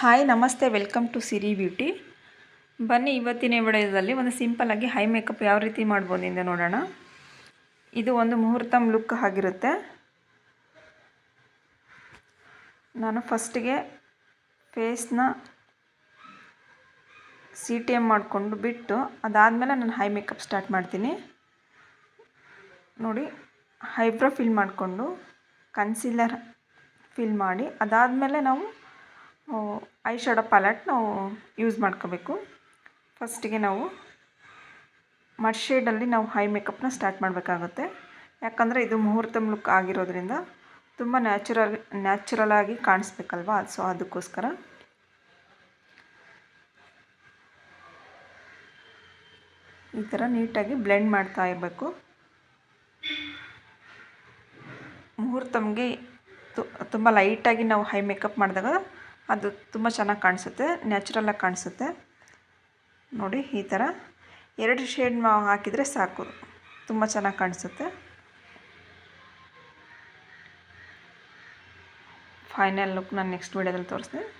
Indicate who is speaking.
Speaker 1: Hi ನಮಸ್ತೆ welcome to Siri beauty ಬನ್ನಿ, ಇವತ್ತಿನ ವಿಡಿಯೋದಲ್ಲಿ ಒಂದು ಸಿಂಪಲ್ಲಾಗಿ ಹೈ ಮೇಕಪ್ ಯಾವ ರೀತಿ ಮಾಡ್ಬೋದು ಎಂದು ನೋಡೋಣ. ಇದು ಒಂದು ಮುಹೂರ್ತಮ್ ಲುಕ್ ಆಗಿರುತ್ತೆ. ನಾನು ಫಸ್ಟಿಗೆ ಫೇಸ್ನ ಸಿ ಟಿ ಎಂ ಮಾಡಿಕೊಂಡು ಬಿಟ್ಟು, ಅದಾದಮೇಲೆ ನಾನು ಹೈ ಮೇಕಪ್ ಸ್ಟಾರ್ಟ್ ಮಾಡ್ತೀನಿ. ನೋಡಿ ಹೈಬ್ರೋ ಫಿಲ್ ಮಾಡಿಕೊಂಡು ಕನ್ಸೀಲರ್ ಫಿಲ್ ಮಾಡಿ, ಅದಾದಮೇಲೆ ನಾವು ಐ ಶಾಡೋ ಪ್ಯಾಲೆಟ್ ನಾವು ಯೂಸ್ ಮಾಡ್ಕೋಬೇಕು. ಫಸ್ಟಿಗೆ ನಾವು ಮಡ್ ಶೇಡಲ್ಲಿ ನಾವು ಹೈ ಮೇಕಪ್ನ ಸ್ಟಾರ್ಟ್ ಮಾಡಬೇಕಾಗುತ್ತೆ. ಯಾಕಂದರೆ ಇದು ಮುಹೂರ್ತಮ್ ಲುಕ್ ಆಗಿರೋದ್ರಿಂದ ತುಂಬ ನ್ಯಾಚುರಲ್ ನ್ಯಾಚುರಲ್ ಆಗಿ ಕಾಣಿಸ್ಬೇಕಲ್ವಾ? ಸೊ, ಅದಕ್ಕೋಸ್ಕರ. ಈ ಥರ ನೀಟಾಗಿ ಬ್ಲೆಂಡ್ ಮಾಡ್ತಾ ಇರಬೇಕು. ಮುಹೂರ್ತಮ್ಗೆ ತುಂಬ ಲೈಟಾಗಿ ನಾವು ಹೈ ಮೇಕಪ್ ಮಾಡಿದಾಗ ಅದು ತುಂಬ ಚೆನ್ನಾಗಿ ಕಾಣಿಸುತ್ತೆ ನ್ಯಾಚುರಲಾಗಿ ಕಾಣಿಸುತ್ತೆ. ನೋಡಿ, ಈ ಥರ. ಎರಡು ಶೇಡ್ ಹಾಕಿದರೆ ಸಾಕು. ತುಂಬ ಚೆನ್ನಾಗಿ ಕಾಣಿಸುತ್ತೆ. ಫೈನಲ್ ಲುಕ್ ನಾನು ನೆಕ್ಸ್ಟ್ ವೀಡಿಯೋದಲ್ಲಿ ತೋರಿಸ್ತೀನಿ.